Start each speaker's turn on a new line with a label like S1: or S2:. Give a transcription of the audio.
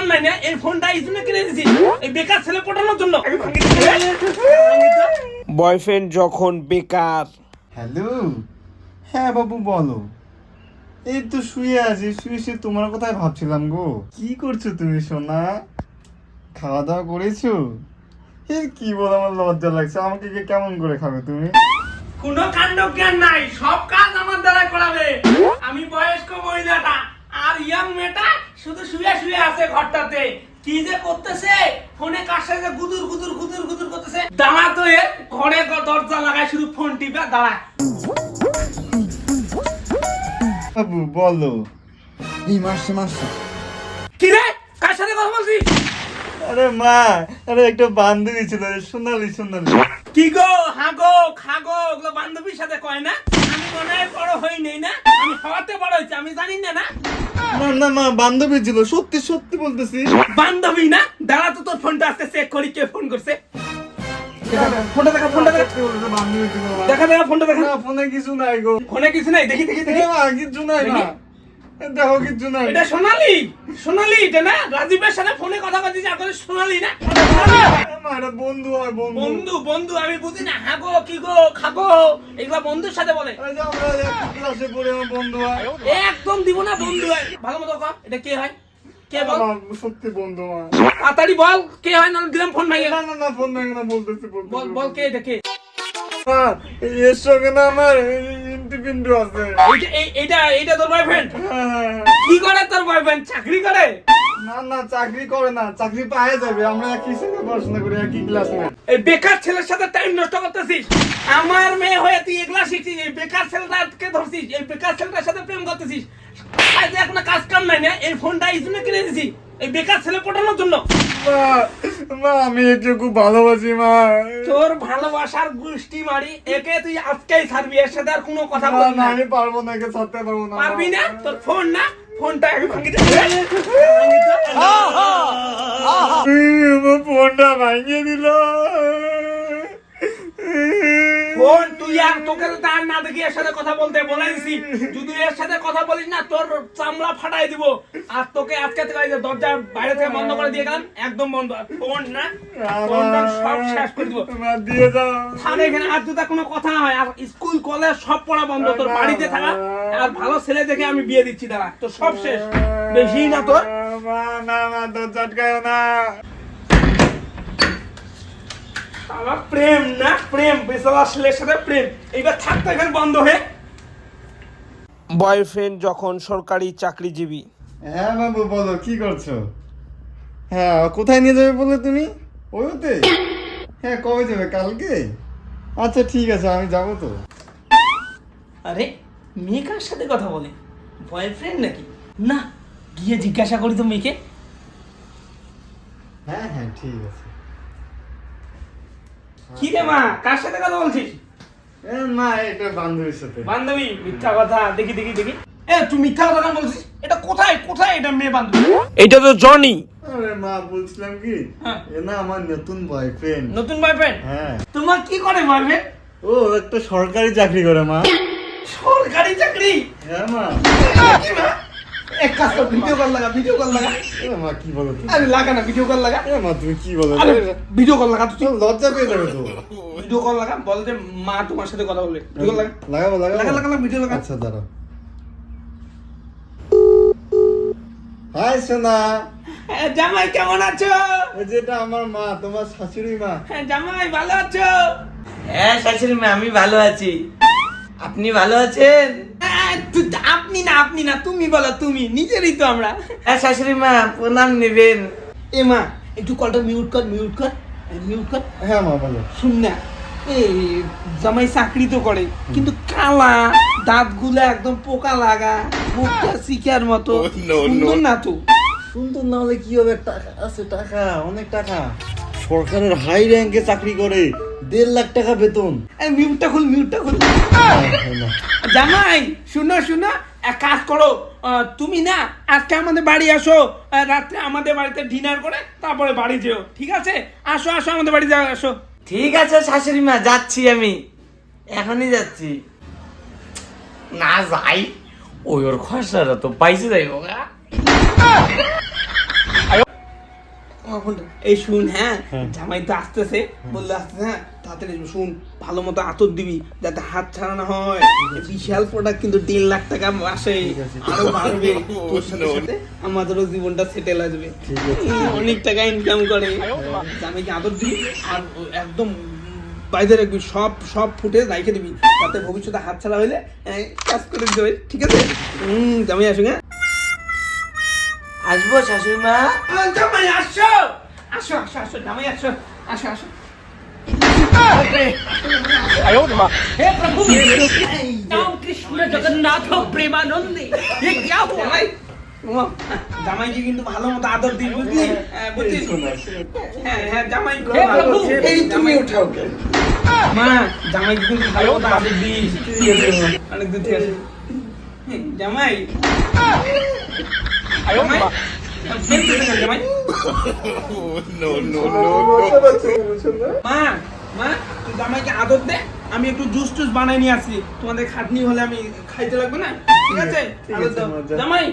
S1: কাম নাই না এই ফোনটা এই জন্য কিনে দিছি। এই বেকার ছেলে পটানোর জন্য।
S2: বয়ফ্রেন্ড যখন বেকার।
S3: হ্যালো? হ্যাঁ বাবু বলো। এই তো শুয়ে আছি শুয়ে শুয়ে তোমার কথাই ভাবছিলাম গো। কি করছ তুমি সোনা? খাওয়া দাওয়া করেছ? এ কি বল আমার লজ্জা লাগছে। আমাকে কে কেমন করে খাবে তুমি?
S1: কোনো কাণ্ড জ্ঞান নাই সব কাজ আমার দ্বারা করাবে। আমি বয়স্ক মহিলাটা আর ইয়াং মেয়েটা শুধু শুয়ে শুয়ে আছে ঘরটাতে। কি যে করতেছে? ফোনে কার সাথে গুদুর গুদুর গুদুর গুদুর করতেছে? দাঁড়া তো এ। ঘরে দরজা লাগায়, শুধু ফোন টিপে দাঁড়া
S3: বলো। এই মাসে মাসে আরে মা আরে একটা বান্ধবী ছিল সোনালি সোনালি।
S1: কি গো হাগো খাগো ওগুলো বান্ধবীর সাথে কয় না? আমি মনে হয় বড় হই নেই না? আমি হওয়াতে বড় হয়েছি আমি জানি না না?
S3: না না মা বান্ধবী ছিল সত্যি সত্যি বলতেছি।
S1: বান্ধবী না? দাঁড়া তো তোর ফোনটা আজকে চেক করি কে ফোন করছে। ফোনটা দেখা ফোনটা দেখা। দেখা দেখা ফোনটা দেখা।
S3: না ফোনে কিছু নাই গো।
S1: ফোনে কিছু নাই দেখি দেখি দেখি।
S3: কিছু নাই এ দেখো কিছু নাই।
S1: এটা সোনালি সোনালি এটা না? রাজীবের সাথে ফোনে কথা বলছিস এখন সোনালি না?
S3: এটা বন্ধু হয় বন্ধু।
S1: বন্ধু বন্ধু আমি বুঝি না। হাগো কি গো খাগো এগুলা বন্ধুর সাথে বলে।
S3: যে আমরা ক্লাসে পড়ে আমার বন্ধু হয়।
S1: একদম দিব না বন্ধু হয়। ভালো মতো কর এটা কে হয়? কে বল?
S3: সত্যি বন্ধু
S1: তাড়াতাড়ি বল কে হয়? না দিলাম ফোন
S3: না না না ফোন নাই না বলতেছি
S1: বল বল কে এটা কে?
S3: মা, এর সঙ্গে না আমার ইন্টি আছে।
S1: এইটা এইটা তোর বয়ফ্রেন্ড
S3: হ্যাঁ।
S1: কি করে তোর বয়ফ্রেন্ড চাকরি করে?
S3: না না চাকরি করে না। চাকরি পায়ে যাবে। আমরা একই সঙ্গে পড়াশোনা করি একই ক্লাসমেট
S1: এই বেকার ছেলের সাথে টাইম নষ্ট করতেছিস? আমার মেয়ে হয়ে তুই এগুলা শিখছিস। এই বেকার ছেলেটাকে ধরছিস। এই বেকার ছেলেটার সাথে প্রেম করতেছিস। আজ এখন কাজ কাম নাই না এই ফোনটা এই জন্য কিনে দিছি। এই বেকার ছেলে পটানোর জন্য।
S3: মা মা আমি একে খুব ভালোবাসি মা।
S1: তোর ভালোবাসার গোষ্ঠী মারি একে তুই আজকেই ছাড়বি এর সাথে আর কোনো কথা
S3: না
S1: বলবি
S3: না আমি পারব না একে ছাড়তে পারব না।
S1: পারবি না? তোর ফোন না? ফোনটা আমি ভাঙি দিচ্ছি।
S3: ফোনটা ভাঙিয়ে দিল।
S1: তুই আর তোকে তো তার না দেখি এর সাথে কথা বলতে বলে দিছি। যদি এর সাথে কথা বলিস না তোর চামড়া ফাটাই দিব। আর তোকে আজকে থেকে দরজা বাইরে থেকে বন্ধ করে দিয়ে গেলাম একদম বন্ধ। ফোন না সব শেষ করে দিব।
S3: দিয়ে যাও
S1: থানে এখানে আর যদি কোনো কথা হয় আর স্কুল কলেজ সব পড়া বন্ধ তোর বাড়িতে থাকা আর ভালো ছেলে দেখে আমি বিয়ে দিচ্ছি দাঁড়া। তো সব শেষ। বেশি না তোর।
S3: না না দরজা আটকায় না।
S1: আমার প্রেম না প্রেম বেসালা ছেলের সাথে প্রেম। এইবার থাকতো এখানে বন্ধ হয়ে।
S2: বয়ফ্রেন্ড যখন সরকারি চাকরিজীবী।
S3: হ্যাঁ বাবু বলো কি করছ? হ্যাঁ কোথায় নিয়ে যাবে বলে তুমি? ওইতে? হ্যাঁ কবে যাবে? কালকে? আচ্ছা ঠিক আছে আমি যাব তো।
S1: আরে মেয়ে কার সাথে কথা বলে? বয়ফ্রেন্ড নাকি? না গিয়ে জিজ্ঞাসা করি তো মেয়েকে।
S3: হ্যাঁ হ্যাঁ ঠিক আছে।
S1: কি রে মা? কার সাথে কথা বলছিস?
S3: এ মা এটা বান্ধবীর সাথে।
S1: বান্ধবী মিথ্যা কথা। দেখি দেখি দেখি। এ তুই মিথ্যা কথা কেন বলছিস? এটা কোথায়? কোথায় এটা মেয়ে বান্ধবী?
S2: এটা তো জনি।
S3: আরে মা বলছিলাম কি?
S1: হ্যাঁ।
S3: এ না আমার নতুন বয়ফ্রেন্ড
S1: নতুন বয়ফ্রেন্ড
S3: হ্যাঁ।
S1: তোমার কি করে বয়ফ্রেন্ড
S3: ও একটা সরকারি চাকরি করে মা।
S1: সরকারি চাকরি?
S3: হ্যাঁ মা।
S1: কি মা? এক কাজ কর ভিডিও কল লাগা ভিডিও কল লাগা।
S3: মা কি বলো
S1: আরে লাগা না ভিডিও কল লাগা।
S3: মা তুমি কি বলো?
S1: ভিডিও কল লাগা তুই
S3: লজ্জা পেয়ে যাবে তো।
S1: ভিডিও কল লাগা বল যে মা তোমার সাথে কথা বলবে ভিডিও লাগা।
S3: লাগাবো
S1: লাগা লাগা লাগা ভিডিও লাগা
S3: আচ্ছা দাঁড়াও। হাই সোনা।
S1: জামাই কেমন আছো?
S3: যেটা আমার মা তোমার শাশুড়ি মা।
S1: হ্যাঁ, জামাই ভালো আছো?
S4: হ্যাঁ শাশুড়ি মা আমি ভালো আছি। আপনি ভালো আছেন?
S1: হ্যাঁ, আপনি না আপনি না তুমি বলো তুমি। নিজেরই তো আমরা।
S4: হ্যাঁ শাশুড়ি মা প্রণাম নেবেন।
S1: এ মা একটু কলটা মিউট কর মিউট কর মিউট কর।
S3: হ্যাঁ মা বলো।
S1: শুন না এই জামাই চাকরি তো করে কিন্তু কালা দাঁতগুলো একদম পোকা লাগা মুখটা শিকার মতো। সুন্দর না তো?
S3: সুন্দর না হলে কি হবে? টাকা আছে টাকা অনেক টাকা। সরকারের হাই র্যাঙ্কে চাকরি করে দেড় লাখ টাকা বেতন।
S1: মিউটটা খুল মিউটটা খুল। জামাই শুনো শুনো এক কাজ করো তুমি না আজকে আমাদের বাড়ি আসো রাত্রে আমাদের বাড়িতে ডিনার করে তারপরে বাড়ি যেও, ঠিক আছে? আসো আসো, আমাদের বাড়ি যাও, আসো।
S4: ঠিক আছে শাশুড়ি মা, যাচ্ছি আমি। এখনই যাচ্ছি। না যাই, ওই ওর খসড়াটা তো পাইছে যাই গা
S1: আমার ফোনটা এই শুন হ্যাঁ জামাই তো আসতেছে বললে আসতেছে হ্যাঁ তাড়াতাড়ি শুন ভালো মতো আতর দিবি যাতে হাত ছাড়ানো হয়। বিশাল প্রোডাক্ট কিন্তু তিন লাখ টাকা মাসে আরও বাড়বে। তোর সাথে সাথে আমাদেরও জীবনটা সেটেল আসবে অনেক টাকা ইনকাম করে। জামাইকে আদর দিবি আর একদম বাইরে রাখবি সব সব ফুটে রাইখে দিবি তাতে ভবিষ্যতে হাত ছাড়া হইলে এই, কাজ করে দিতে হবে ঠিক আছে? হুম জামাই আসুন হ্যাঁ।
S4: আসবো শাশুড়ি মা
S1: আহ, জামাই আসো আসো আসো আসো জামাই আসো আসো আসো
S5: हे प्रभु राम कृष्ण जगन्नाथ प्रेमानंदी ये क्या हुआ
S1: জামাই ওমা, জামাইকে কিন্তু ভালো মতো আদর দিস বুঝলি হ্যাঁ, বুঝলি হ্যাঁ হ্যাঁ জামাই খুব
S5: হে
S1: ভালো।
S5: প্রভু,
S1: এই তুমি উঠাও মা জামাইকে কিন্তু ভালো মতো আদর দিস অনেক দূর থেকে আসে। হ্যাঁ, জামাই জামাই ফেলতেছে কেন জামাই মা মা তুই জামাইকে আদর দে আমি একটু জুস টুস বানাই নিয়ে আসি তোমাদের খাটনি হলে আমি খাইতে লাগবে না? ঠিক আছে?
S3: ঠিক
S1: আয়ো
S3: আছে, মা,
S1: জামাই